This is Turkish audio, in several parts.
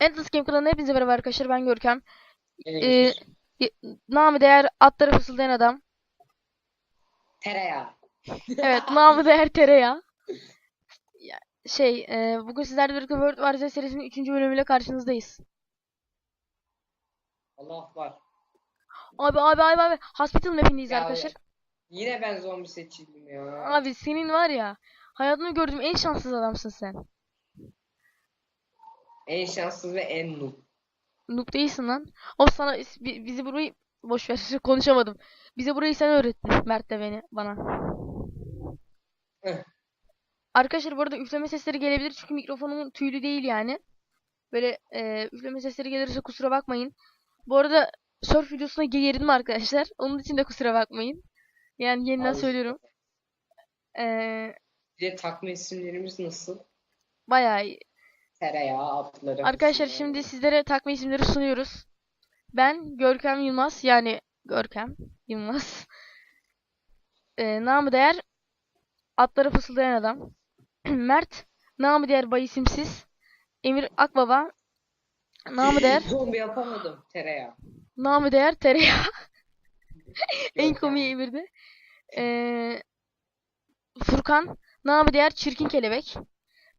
Endless Game kanalına hepinize merhaba arkadaşlar ben Görkem. Ee, namı değer atlara fısıldayan adam. Tereyağı. Evet namı değer tereyağı. Ya, Şey e, bugün sizlerle birlikte World War Z serisinin 3. bölümüyle karşınızdayız. Allah var. Abi abi abi abi Hospital map'indeyiz Ya, arkadaşlar. Yine ben zombi seçildim ya. Abi senin var ya hayatımda gördüğüm en şanssız adamsın sen. En şanssız ve en noob. Noob değilsin lan. O sana bi- bizi burayı boş ver konuşamadım. Bize burayı sen öğrettin Mert de beni bana. Arkadaşlar bu arada üfleme sesleri gelebilir çünkü mikrofonumun tüylü değil yani. Böyle e, üfleme sesleri gelirse kusura bakmayın. Bu arada surf videosuna gerildim arkadaşlar. Onun için de kusura bakmayın. Yani yeniden Al söylüyorum. E, Bir de takma isimlerimiz nasıl? bayağı iyi. Tereyağı, atları. Arkadaşlar şimdi sizlere takma isimleri sunuyoruz. Ben Görkem Yılmaz yani Görkem Yılmaz. E, namı değer atları fısıldayan adam. Mert namı değer bay isimsiz. Emir Akbaba namı değer Zombi yapamadım. Tereyağı. namı değer tereyağı. en komiği Emir'de. E, Furkan namı değer çirkin kelebek.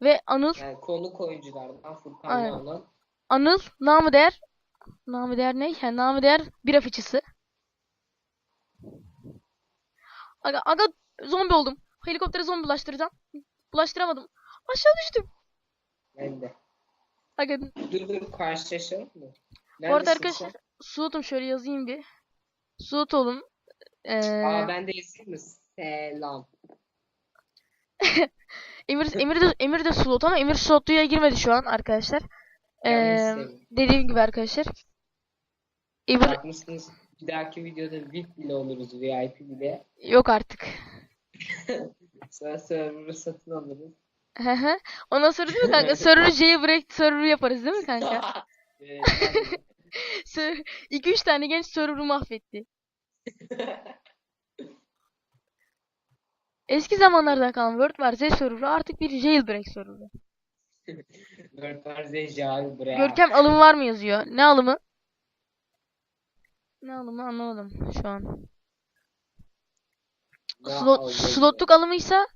Ve Anıl Yani konuk oyunculardan Furkan Aynen. Yağlan. Anıl namı değer namı değer ne? Yani namı değer bira fıçısı. Aga, aga zombi oldum. Helikoptere zombi bulaştıracağım. Bulaştıramadım. Aşağı düştüm. Ben de. Aga Dur dur karşılaşalım mı? bu arada arkadaşlar sen? Suat'ım şöyle yazayım bir. Suat oğlum. Ee, Aa ben de yazayım mı? Selam. Emir, Emir de, Emir de slot ama Emir slotluya girmedi şu an arkadaşlar. Ee, dediğim gibi arkadaşlar. Emir Bakmışsınız bir dahaki videoda VIP bile oluruz VIP bile. yok artık. Sonra server'ı satın alırız. Ondan sonra değil mi kanka? Server jailbreak server yaparız değil mi kanka? Evet, 2-3 tane genç server'ı mahvetti. Eski zamanlardan kalan World War Z server'ı artık bir jailbreak server'ı. World War Z Jail buraya. Görkem alımı var mı yazıyor? Ne alımı? Ne alımı anlamadım şu an. Slot, slotluk alımıysa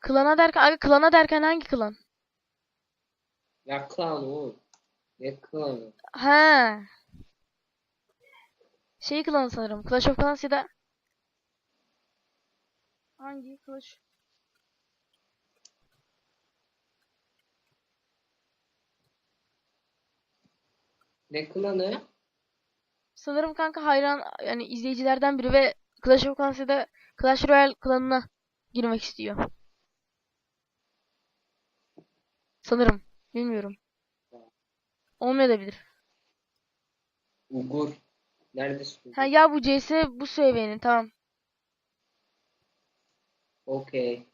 klana derken abi klana derken hangi klan? Ya klan o. Ne klanı? Ha. Şey klanı sanırım. Clash of Clans ya da hangi Clash? Ne klanı? Sanırım kanka hayran yani izleyicilerden biri ve Clash of Clans ya da Clash Royale klanına girmek istiyor. Sanırım. Bilmiyorum. Olmayabilir. Ugur. Neredesin? Ha ya bu CS bu seviyenin tamam. Okey.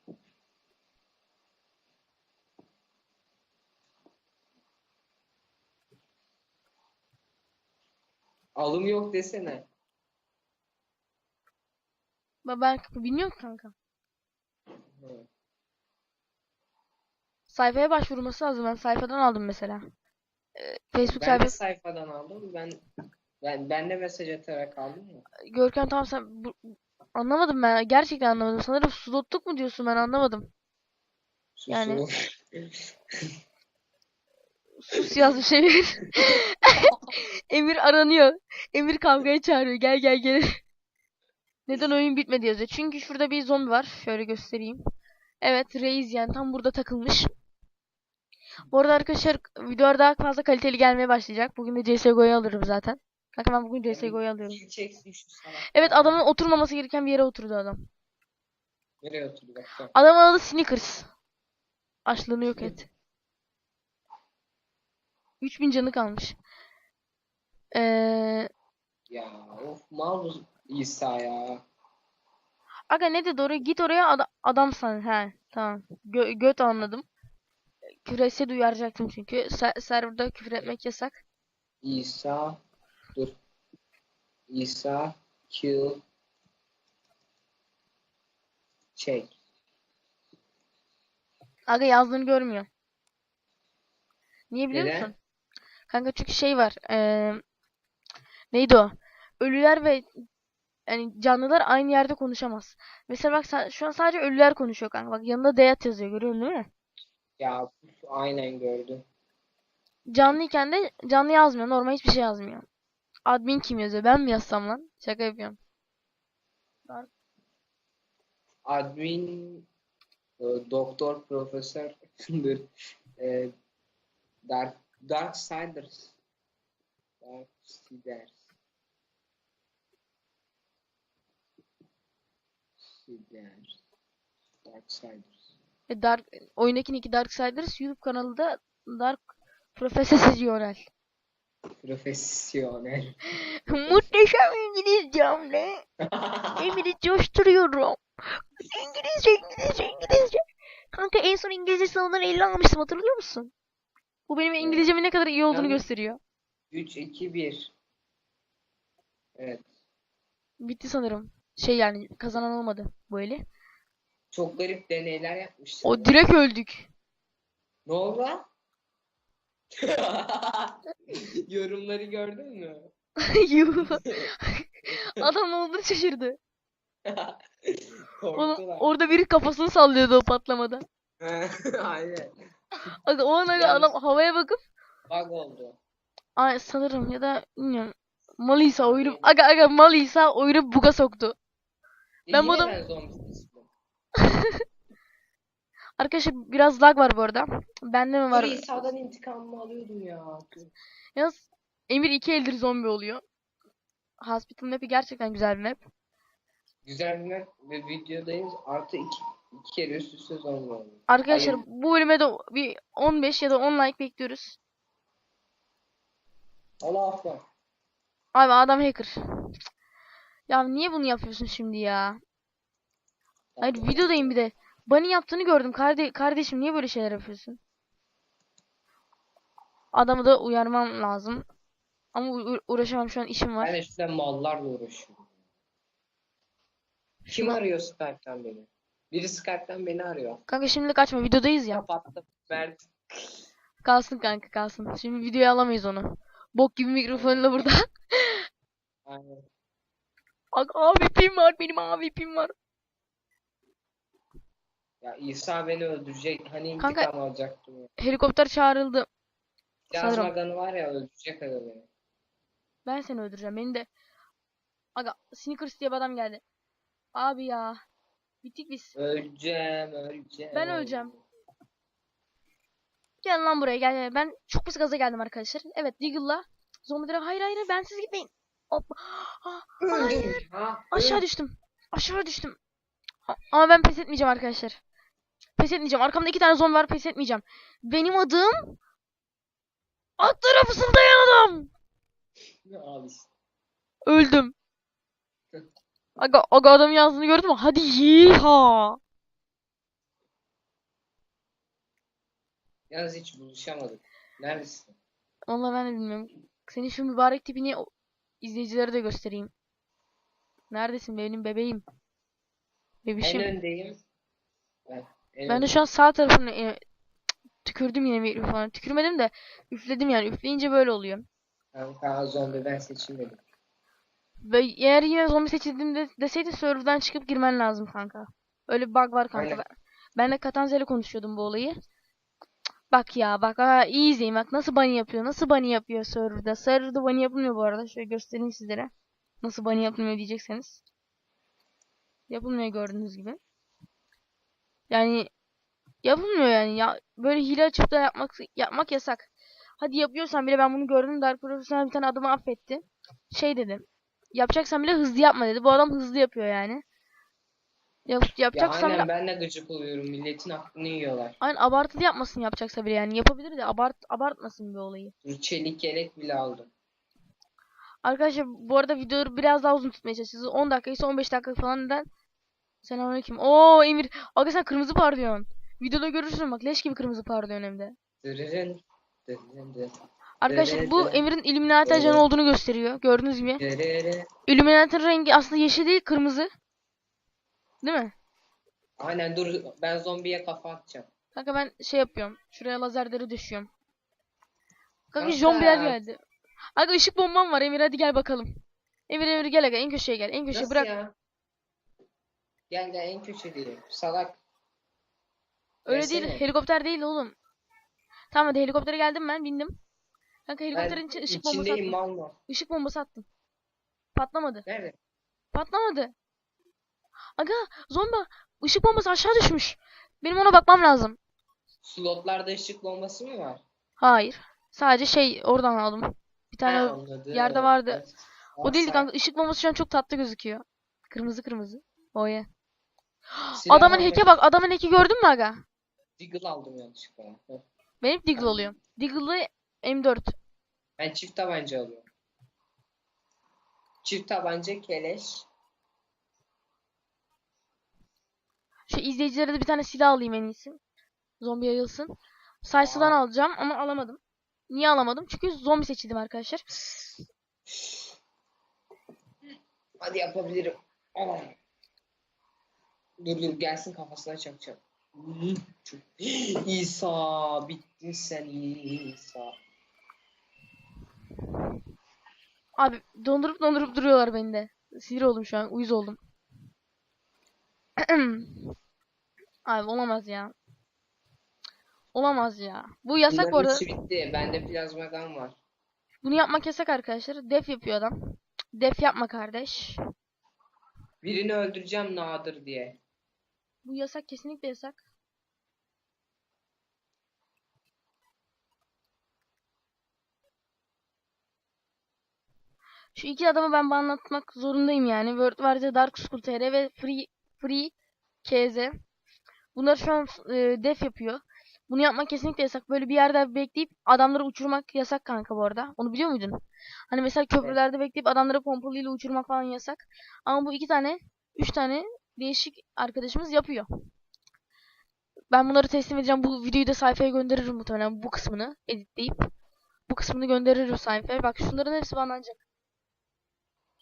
Alım yok desene. Ben, bilmiyorum kanka. Hı. Sayfaya başvurması lazım. Ben sayfadan aldım mesela. Ee, Facebook Ben de sayfası. sayfadan aldım. Ben ben ben de mesaj atarak aldım ya. Görkem tamam sen bu, anlamadım ben. Gerçekten anlamadım. Sanırım slotluk mu diyorsun ben anlamadım. Yani-. Sus yazmış Emir. Emir aranıyor. Emir kavgaya çağırıyor. Gel gel gel. Neden oyun bitmedi yazıyor. Çünkü şurada bir zombi var. Şöyle göstereyim. Evet Reis yani tam burada takılmış. Bu arada arkadaşlar videolar daha fazla kaliteli gelmeye başlayacak. Bugün de CSGO'yu alırım zaten. Kanka ben bugün CSGO'yu alıyorum. Evet adamın oturmaması gereken bir yere oturdu adam. Nereye oturdu bak bak. Adamın adı Snickers. Açlığını yok et. 3000 canı kalmış. Ee, Ya of mal İsa ya. aga ne dedi oraya? Git oraya ada- adam san. He tamam. Gö- göt anladım. Küfür etse de uyaracaktım çünkü. Se- serverda küfür etmek yasak. İsa dur. İsa kill çek. Aga yazdığını görmüyor. Niye biliyor Neden? musun? Kanka çünkü şey var. eee, neydi o? Ölüler ve yani canlılar aynı yerde konuşamaz. Mesela bak şu an sadece ölüler konuşuyor kanka. Bak yanında Deyat yazıyor. Görüyorsun değil mi? Ya aynen gördüm. Canlıyken de canlı yazmıyor. Normal hiçbir şey yazmıyor. Admin kim yazıyor? Ben mi yazsam lan? Şaka yapıyorum. Admin e, doktor profesör. E, Dark Darksiders. Darksiders. Siders. Darksiders. E, Dark, oyundaki iki Darksiders YouTube kanalı da Dark Profesyonel. Profesyonel. Muhteşem İngilizcemle Emir'i coşturuyorum. İngilizce, İngilizce, İngilizce. Kanka en son İngilizce sınavından 50 almıştım hatırlıyor musun? Bu benim İngilizcemin ne kadar iyi olduğunu Yalnız- gösteriyor. 3 2 1. Evet. Bitti sanırım. Şey yani kazanan olmadı bu eli. Çok garip deneyler yapmışlar. O direkt öldük. Ne oldu lan? Yorumları gördün mü? Yuh. Adam olduğunu şaşırdı. Korktular. orada biri kafasını sallıyordu o patlamada. Aynen. Aga, o an Yalnız- adam havaya bakıp Bug oldu. Ay sanırım ya da bilmiyorum. Malıysa oyunu aga aga malıysa oyunu buga soktu. E Ben bu adam- zombi. Arkadaşlar biraz lag var bu arada. Bende mi var? İsa'dan intikamımı alıyordum ya. Yalnız Emir iki eldir zombi oluyor. Hospital map'i gerçekten güzel bir map. Güzel bir map ve videodayız. Artı iki, iki kere üst üste zombi oldu. Arkadaşlar Hayır. bu bölüme de bir 15 ya da 10 like bekliyoruz. Allah affet. Abi adam hacker. Ya niye bunu yapıyorsun şimdi ya? Hayır videodayım bir de. Bunny yaptığını gördüm. Karde kardeşim niye böyle şeyler yapıyorsun? Adamı da uyarmam lazım. Ama uğraşamam şu an işim var. Ben şurada mallarla uğraşıyorum. Kim arıyor Skype'tan beni? Biri Skype'tan beni arıyor. Kanka şimdilik açma videodayız ya. Kapattım. Mert. Kalsın kanka kalsın. Şimdi videoya alamayız onu. Bok gibi mikrofonla burada. Aynen. Bak AWP'm var benim AWP'm var. Ya İsa beni öldürecek. Hani Kanka- intikam alacaktım ya. Helikopter çağrıldı. Gun'ı var ya öldürecek aga beni. Ben seni öldüreceğim. Beni de. Aga Snickers diye bir adam geldi. Abi ya. Bittik biz. Öleceğim, öleceğim. Ben öleceğim. Gel lan buraya gel, gel. Ben çok pis gaza geldim arkadaşlar. Evet Deagle'la. Zombilere hayır hayır ben siz gitmeyin. Hop. Hayır. Aşağı düştüm. Aşağı düştüm. Ama ben pes etmeyeceğim arkadaşlar. Pes etmeyeceğim. Arkamda iki tane zombi var. Pes etmeyeceğim. Benim adım Alt tarafı fısıldayan adam. Öldüm. Aga, aga adamın yazdığını gördün mü? Hadi yiha. Yalnız hiç buluşamadık. Neredesin? Vallahi ben de bilmiyorum. Senin şu mübarek tipini izleyicilere de göstereyim. Neredesin benim bebeğim? En Bebişim. öndeyim. Ben, en Ben de şu an sağ tarafına e, tükürdüm yine mikrofona. Tükürmedim de üfledim yani. Üfleyince böyle oluyor. Kanka zombi ben seçilmedim. Ve eğer yine zombi seçildiğimde deseydi serverdan çıkıp girmen lazım kanka. Öyle bir bug var kanka. Aynen. Ben, ben de Katanza ile konuşuyordum bu olayı. Bak ya bak ha, iyi izleyin bak nasıl bunny yapıyor. Nasıl bunny yapıyor serverda. Serverda bunny yapılmıyor bu arada. Şöyle göstereyim sizlere. Nasıl bunny yapılmıyor diyecekseniz. Yapılmıyor gördüğünüz gibi. Yani yapılmıyor yani. Ya böyle hile açıp da yapmak yapmak yasak. Hadi yapıyorsan bile ben bunu gördüm. Dark Professional bir tane adamı affetti. Şey dedi. Yapacaksan bile hızlı yapma dedi. Bu adam hızlı yapıyor yani. Yap, Ya yapacaksan bile aynen ben de gıcık oluyorum. Milletin aklını yiyorlar. aynen abartılı yapmasın yapacaksa bile yani. Yapabilir de abart abartmasın bir olayı. Dur çelik yelek bile aldım. Arkadaşlar bu arada videoları biraz daha uzun tutmaya çalışacağız. 10 dakika ise 15 dakika falan neden? Selamünaleyküm. Oo Emir. Aga sen kırmızı parlıyorsun. Videoda görürsün bak leş gibi kırmızı parlıyorsun hem de. Dırırın. Dırırın dırırın. Arkadaşlar bu. Emir'in Illuminati ajanı olduğunu gösteriyor. Gördüğünüz gibi. Illuminati'nin rengi aslında yeşil değil kırmızı. Değil mi? Aynen dur ben zombiye kafa atacağım. Kanka ben şey yapıyorum. Şuraya lazerleri düşüyorum. Kanka Kanka. zombiler geldi. Aga ışık bombam var Emir hadi gel bakalım. Emir Emir gel aga en köşeye gel. En köşeye Nasıl bırak. ya? Gel gel en köşedeyim. Salak. Öyle değil. Gelsene. Helikopter değil oğlum. Tamam hadi helikoptere geldim ben bindim. Kanka helikopterin içine ışık bombası attım. mal mı? Işık bombası attım. Patlamadı. Nerede? Patlamadı. Aga zombi ışık bombası aşağı düşmüş. Benim ona bakmam lazım. Slotlarda ışık bombası mı var? Hayır. Sadece şey oradan aldım. Bir tane Ha, anladım. yerde vardı. Evet. o değildi kanka. Işık bombası şu an çok tatlı gözüküyor. Kırmızı kırmızı. Oh yeah. Silah Adamın almayı- hack'e bak. Adamın hack'i gördün mü aga? Deagle aldım yanlışlıkla. Benim Deagle oluyor. Deagle'lı M4. Ben çift tabanca alıyorum. Çift tabanca keleş. Şu izleyicilere de bir tane silah alayım en iyisi. Zombi yayılsın. Sayısıdan Aa. alacağım ama alamadım. Niye alamadım? Çünkü zombi seçildim arkadaşlar. Hadi yapabilirim. Aa. Dur dur gelsin kafasına çakacağım. İsa bittin sen İsa. Abi dondurup dondurup duruyorlar beni de. Sinir oldum şu an. Uyuz oldum. Abi olamaz ya. Olamaz ya. Bu yasak bu Bunların arada. hepsi bitti. Bende plazmadan var. Bunu yapmak yasak arkadaşlar. Def yapıyor adam. Def yapma kardeş. Birini öldüreceğim nadir diye. Bu yasak kesinlikle yasak. Şu iki adamı ben anlatmak zorundayım yani. World War Z, Dark School TR ve Free Free KZ. Bunlar şu an e, def yapıyor. Bunu yapmak kesinlikle yasak. Böyle bir yerde bekleyip adamları uçurmak yasak kanka bu arada. Onu biliyor muydun? Hani mesela köprülerde bekleyip adamları pompalıyla uçurmak falan yasak. Ama bu iki tane, üç tane değişik arkadaşımız yapıyor. Ben bunları teslim edeceğim. Bu videoyu da sayfaya gönderirim muhtemelen bu kısmını editleyip. Bu kısmını gönderirim sayfaya. Bak şunların hepsi banlanacak.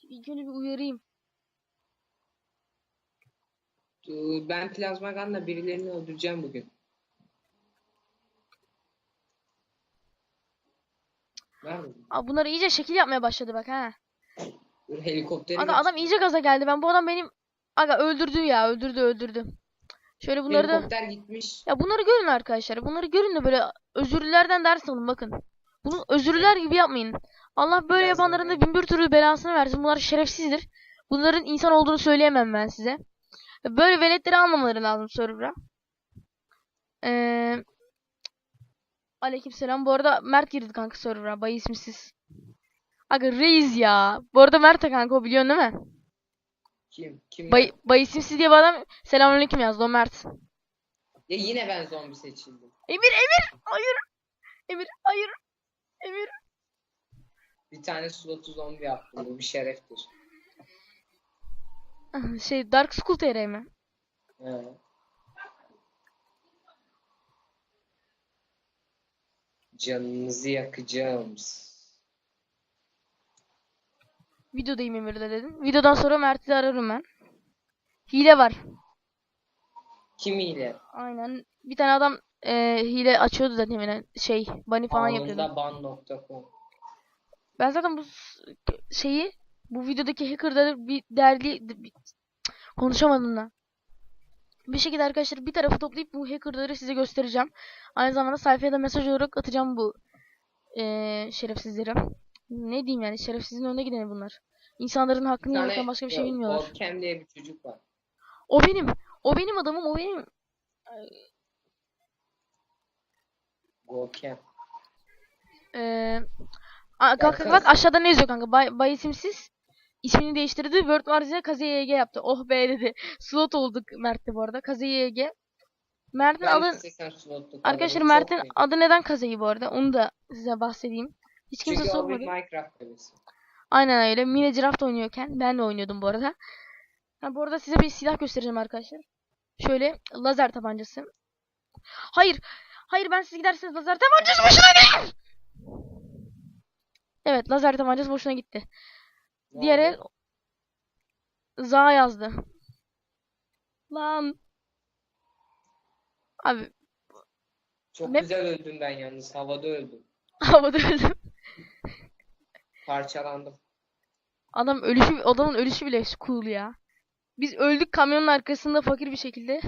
İlk önce bir uyarayım. Ee, Ben plazmaganla birilerini öldüreceğim bugün. Aa, bunlar iyice şekil yapmaya başladı bak ha. Helikopteri geç- adam iyice gaza geldi. Ben bu adam benim aga öldürdü ya öldürdü öldürdü. Şöyle bunları da Helikopter gitmiş. ya bunları görün arkadaşlar. Bunları görün de böyle özürlülerden ders alın bakın. Bunu özürlüler gibi yapmayın. Allah böyle Biraz yapanların da bin bir türlü belasını versin. Bunlar şerefsizdir. Bunların insan olduğunu söyleyemem ben size. Böyle veletleri almamaları lazım server'a. Ee, Aleykümselam. Bu arada Mert girdi kanka server'a. Bay ismisiz. Aga reis ya. Bu arada Mert de kanka o biliyorsun değil mi? Kim? Kim? Bay, ya? bay isimsiz diye bir adam selamünaleyküm yazdı o Mert. Ya yine ben zombi seçildim. Emir Emir hayır. Emir hayır. Emir. Bir tane slotu zombi yaptım. Bu bir şereftir. Şey Dark School TR mi? He. Canınızı yakacağım. Videodayım Emir'de dedin. Videodan sonra Mert'i de ararım ben. Hile var. Kimiyle? Aynen. Bir tane adam e, hile açıyordu da demin şey bunny falan yapıyordu. Ban.com. Ben zaten bu şeyi bu videodaki hacker'ları bir derli bir- konuşamadım da. Bir şekilde arkadaşlar bir tarafı toplayıp bu hacker'ları size göstereceğim. Aynı zamanda sayfaya da mesaj olarak atacağım bu eee şerefsizleri. Ne diyeyim yani şerefsizin önüne gideni bunlar. İnsanların hakkını tane yemekten başka bir şey bilmiyorlar. Gorkem diye bir çocuk var. O benim. O benim adamım. O benim. Gorkem. Eee Aa, kanka kız. bak aşağıda ne yazıyor kanka? Bay, bay isimsiz. İsmini değiştirdi. World War Z Kaze YG yaptı. Oh be dedi. Slot olduk Mert'te bu arada. Kaze YG. Mert'in adı arkadaşlar Mert'in adı neden Kaze'yi bu arada? Onu da size bahsedeyim. Hiç kimse Çünkü sormadı. Minecraft bebesi. Aynen öyle. Mine Draft oynuyorken ben de oynuyordum bu arada. Ha, bu arada size bir silah göstereceğim arkadaşlar. Şöyle lazer tabancası. Hayır. Hayır ben siz giderseniz lazer tabancası boşuna gider. Evet lazer tabancası boşuna gitti. Ne Diğeri oldu? za yazdı. Lan. Abi Çok Map- güzel öldüm ben yalnız. Havada öldüm. Havada öldüm. Parçalandım. Adam ölüşü, adamın ölüşü bile cool ya. Biz öldük kamyonun arkasında fakir bir şekilde.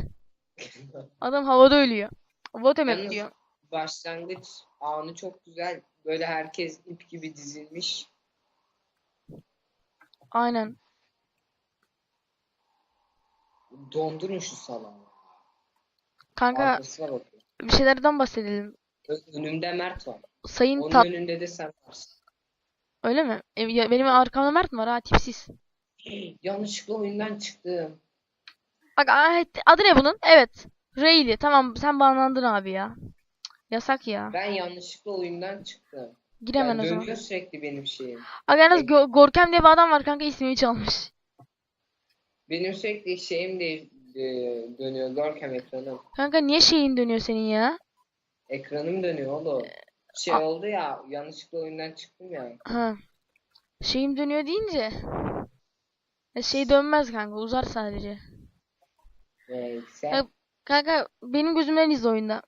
Adam havada ölüyor. Yalnız- diyor. Başlangıç anı çok güzel. Böyle herkes ip gibi dizilmiş. Aynen. Dondurun şu salağı. Kanka bir şeylerden bahsedelim. Önümde Mert var. Sayın Onun Tat önünde de sen varsın. Öyle mi? E, ya benim arkamda Mert mi var ha tipsiz. Yanlışlıkla oyundan çıktım. Bak adı ne bunun? Evet. Rayleigh. Tamam sen banlandın abi ya. Yasak ya. Ben yanlışlıkla oyundan çıktım. Gir hemen Yani o zaman. dönüyor sürekli benim şeyim. Aga yalnız Go- Gorkem diye bir adam var kanka ismini çalmış. Benim sürekli şeyim de e, dönüyor. Görkem ekranım. Kanka niye şeyin dönüyor senin ya? Ekranım dönüyor oğlum. Şey a- oldu ya yanlışlıkla oyundan çıktım ya. Ha. Şeyim dönüyor deyince. Şey dönmez kanka uzar sadece. Ya- Kanka benim gözümden izle oyunda.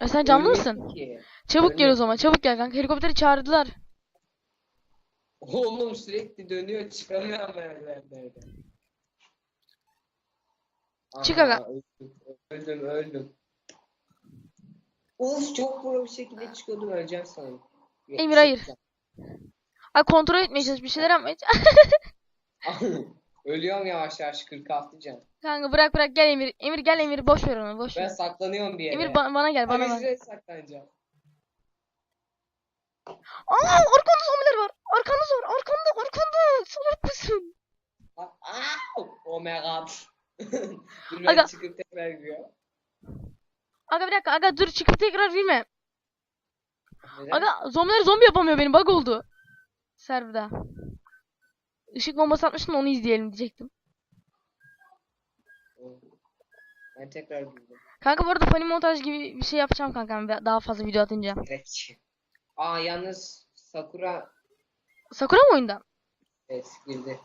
Ya sen canlı Ölmüyorsun mısın? ki. Çabuk gel o zaman çabuk gel kanka helikopteri çağırdılar. Oğlum sürekli dönüyor çıkamıyorum merdivenlerden. Çık Aha, aga. Öldüm, öldüm. Of çok pro bir şekilde çıkıyordum öleceğim sanırım. Emir, hayır. Ay kontrol etmeye çalış bir şeyler yapmaya çalış. Ölüyorum yavaş yavaş 46 can. Kanka bırak bırak gel Emir. Emir gel Emir boş ver onu boş Ben ver. saklanıyorum bir yere. Emir ba- bana gel bana bak. şuraya saklanacağım. Aa arkanda zombiler var. Arkanda zor. Arkanda arkanda. Salak mısın? Aa, Oh my god. Ben Aga. çıkıp tekrar giriyorum. Aga bir dakika aga dur çıkıp tekrar girme. Neden? Aga zombiler zombi yapamıyor benim bug oldu. Serverda. Işık bombası atmıştım onu izleyelim diyecektim. Ben tekrar girdim. Kanka bu arada funny montaj gibi bir şey yapacağım kankam ve- daha fazla video atınca. Evet. Aa yalnız Sakura Sakura mı oyunda? evet girdi.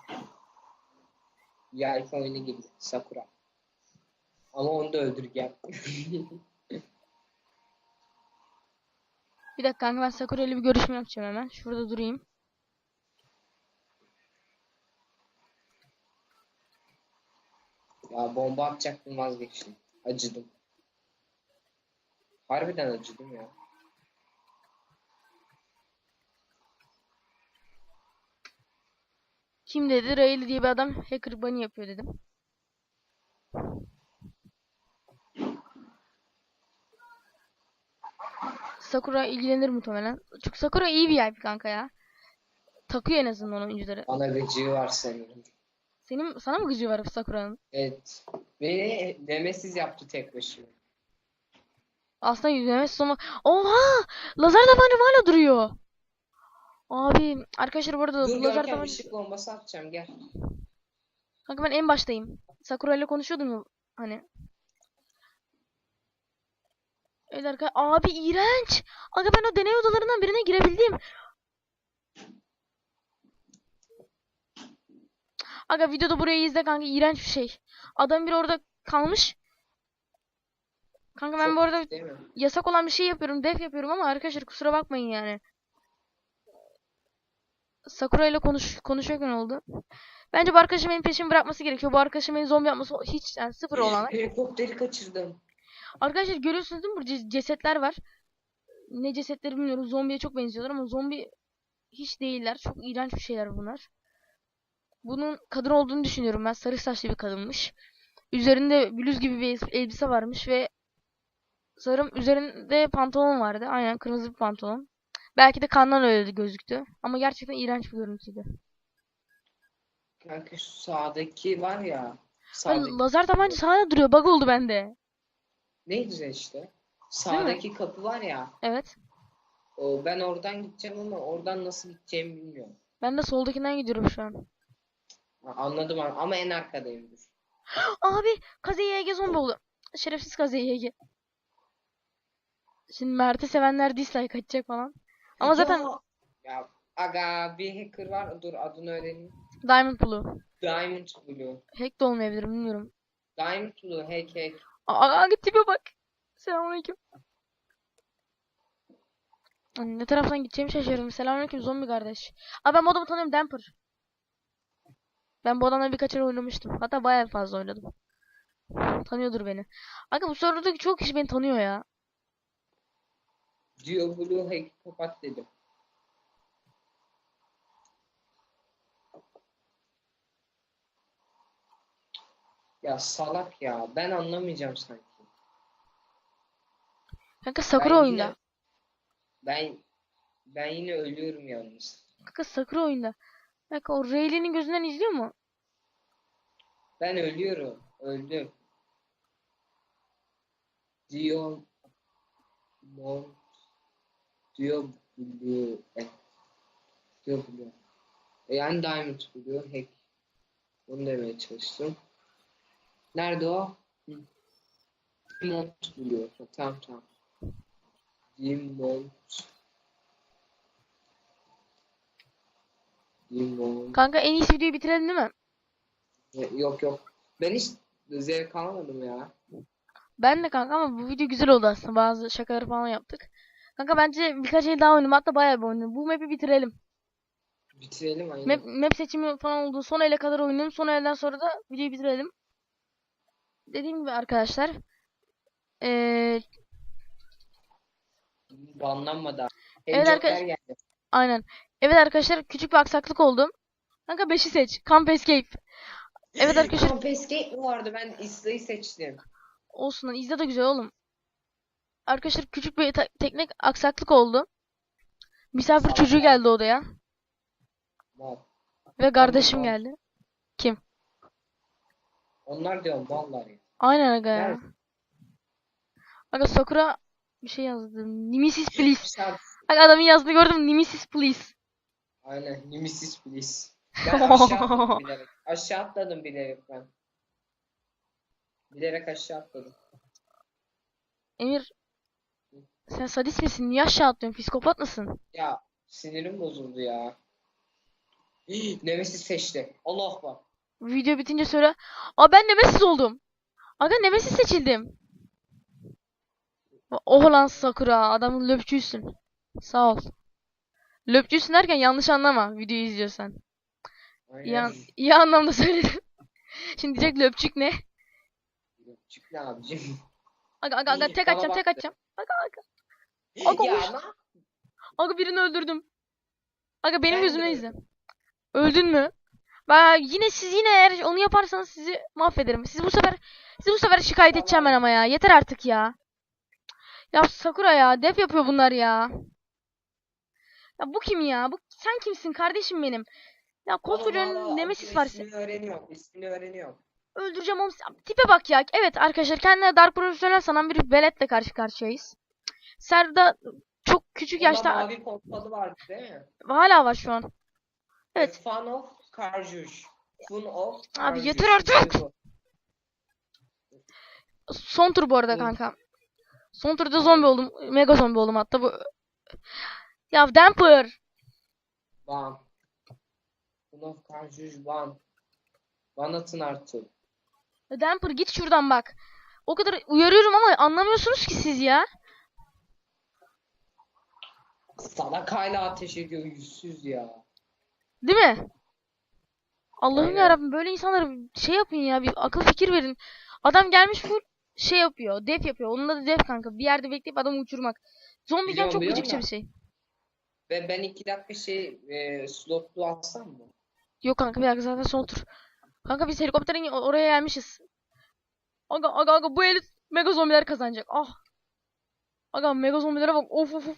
Yelp oyunu girdi. Sakura. Ama onu da öldüreceğim. Bir dakika kanka ben Sakura ile bir görüşme yapacağım hemen. Şurada durayım. ya bomba atacaktım vazgeçtim. Acıdım. Harbiden acıdım ya. Kim dedi? Rayleigh diye bir adam hacker bunny yapıyor dedim. Sakura ilgilenir muhtemelen. Çünkü Sakura iyi bir VIP kanka ya. Takıyor en azından oyuncuları. Bana gıcığı var sanırım. Senin sana mı gıcığı var Sakura'nın? Evet. Beni demesiz yaptı tek başına. Aslında yüzüme sonu. Oha! Lazer tabancam hala duruyor. Abi arkadaşlar bu arada Dur lazer tabancası. ışık bombası atacağım gel. Kanka ben en baştayım. Sakura ile konuşuyordum hani. Evet arkadaşlar. Abi iğrenç. Aga ben o deney odalarından birine girebildim. Aga videoda burayı izle kanka iğrenç bir şey. Adam bir orada kalmış. Kanka ben Çok bu arada yasak olan bir şey yapıyorum. Def yapıyorum ama arkadaşlar kusura bakmayın yani. Sakura ile konuş konuşurken oldu. Bence bu arkadaşım benim peşimi bırakması gerekiyor. Bu arkadaşım beni zombi yapması hiç yani sıfır olanak. Helikopteri kaçırdım. Arkadaşlar görüyorsunuz değil mi? Burada ce- cesetler var. Ne cesetleri bilmiyorum. Zombiye çok benziyorlar ama zombi hiç değiller. Çok iğrenç bir şeyler bunlar. Bunun kadın olduğunu düşünüyorum ben. Sarı saçlı bir kadınmış. Üzerinde bluz gibi bir elbise varmış ve sanırım üzerinde pantolon vardı. Aynen kırmızı bir pantolon. Belki de kandan öyle gözüktü. Ama gerçekten iğrenç bir görüntüydü. Kanka şu sağdaki var ya. Sağdaki. lazer tabancası hala duruyor. Bug oldu bende. Ne güzel işte. Sağdaki kapı var ya. Evet. O, ben oradan gideceğim ama oradan nasıl gideceğimi bilmiyorum. Ben de soldakinden gidiyorum şu an. Anladım an- ama en arkadayım dur. Abi Kaze zombi oldu. Şerefsiz Kaze Şimdi Mert'i sevenler dislike atacak falan. Ama zaten Ya, ya aga bir hacker var. Dur adını öğreneyim. Diamond Blue. Diamond Blue. Hack de olmayabilir bilmiyorum. Diamond Blue hack hack. Aa, tipe bak. Selamünaleyküm. Ne taraftan gideceğimi şaşırıyorum. Selamünaleyküm zombi kardeş. Aa ben bu adamı tanıyorum Damper. Ben bu adamla birkaç kere oynamıştım. Hatta bayağı fazla oynadım. Tanıyordur beni. Aga bu serverdaki çok kişi beni tanıyor ya. Dio Blue hack kapat dedim. Ya salak ya. Ben anlamayacağım sanki. Kanka Sakura Ben oyunda. yine- Ben ben yine ölüyorum yalnız. Kanka Sakura oyunda. Kanka o Rayleigh'nin gözünden izliyor mu? Ben ölüyorum. Öldüm. Dio Mont Dio Blue eh. Dio Blue. E, Yani Diamond Blue hack. Onu demeye çalıştım. Nerede o? Hı. Mont Blue. Ha, Tamam tamam. Dimont Dimont Kanka en iyisi videoyu bitirelim değil mi? E, Yok yok. Ben hiç zevk almadım ya. Ben de kanka ama bu video güzel oldu aslında. Bazı şakaları falan yaptık. Kanka bence birkaç el daha oynayalım. Hatta bayağı bir oynayalım. Bu map'i bitirelim. Bitirelim aynen. Map, map seçimi falan olduğu son ele kadar oynayalım. Son elden sonra da videoyu bitirelim. Dediğim gibi arkadaşlar. Eee Banlanmadı. Evet Evet arkadaş- geldi. aynen. Evet arkadaşlar küçük bir aksaklık oldu. Kanka 5'i seç. Camp Escape. Evet arkadaşlar. Camp Escape vardı? Ben İsa'yı seçtim. Olsun lan izle de güzel oğlum. Arkadaşlar küçük bir te- teknik aksaklık oldu. Misafir çocuğu geldi odaya. Mal. Ve kardeşim geldi. Onlar diyorum mallar ya. Aynen aga ya. Evet. Aga Sakura bir şey yazdı. Nemesis please. Aga adamın yazdığını gördüm. Nemesis please. Aynen. Nemesis please. Ben aşağı atladım bilerek. Aşağı atladım bilerek ben. Bilerek aşağı atladım. Emir sen sadist misin? Niye aşağı atlıyorsun? Psikopat mısın? Ya sinirim bozuldu ya. Nemesis seçti. Allah akbar. Video bitince söyle. Aa ben Nemesis oldum. Aga Nemesis seçildim. Oh lan Sakura. Adamın löpçüysün. Sağ ol. Löpçüysün derken yanlış anlama videoyu izliyorsan. İyi, an- Aynen. iyi anlamda söyledim. Şimdi diyecek löpçük ne? Çık ne abicim? Aga aga aga tek atacağım tek atacağım. Aga aga. Aga ya uç. Aga birini öldürdüm. Aga benim Ben de gözümden izle. Öldün mü? Ben yine siz yine eğer onu yaparsanız sizi mahvederim. Siz bu sefer sizi bu sefer şikayet edeceğim ben ama ya. Yeter artık ya. Ya Sakura ya, def yapıyor bunlar ya. Ya bu kim ya? Bu sen kimsin kardeşim benim? Ya koskoca Valla, valla, Nemesis var. İsmini öğreniyorum. İsmini öğreniyorum. Öldüreceğim onu. Tipe bak ya. Evet arkadaşlar kendine Dark Profesyonel sanan bir veletle karşı karşıyayız. Serda çok küçük Onda yaşta mavi pompalı vardı değil mi? hala var şu an. Evet. Of Karjuş. Fun of Abi Karjuş. yeter artık. Son tur bu arada kanka. Son turda zombi oldum. Mega zombi oldum hatta bu. Ya Damper. Bam. Fun of Karjuş bam. Bana atın artık. Damper git şuradan bak. O kadar uyarıyorum ama anlamıyorsunuz ki siz ya. Salak hala ateş ediyor yüzsüz ya. Değil mi? Allah'ım ya Rabbim böyle insanlara şey yapın ya bir akıl fikir verin. Adam gelmiş full şey yapıyor. Def yapıyor. Onun adı def kanka. Bir yerde bekleyip adamı uçurmak. Zombiyken çok gıcıkça bir şey. Ve ben iki dakika şey e, slotlu alsam mı? Yok kanka bir dakika zaten son tur. Kanka biz helikopterin oraya gelmişiz. Aga aga aga bu el mega zombiler kazanacak. Ah. Aga mega zombilere bak. Of of of.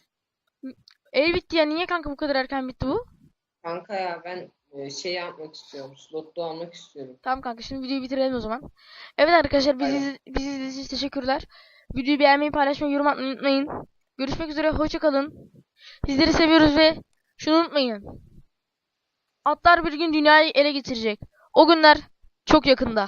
El bitti ya. Niye kanka bu kadar erken bitti bu? Kanka ya ben e, şey yapmak istiyorum. Slotlu almak istiyorum. Tamam kanka şimdi videoyu bitirelim o zaman. Evet arkadaşlar bizi, bizi izlediğiniz için teşekkürler. Videoyu beğenmeyi, paylaşmayı, yorum atmayı unutmayın. Görüşmek üzere. Hoşça kalın. Sizleri seviyoruz ve şunu unutmayın. Atlar bir gün dünyayı ele geçirecek. O günler çok yakında.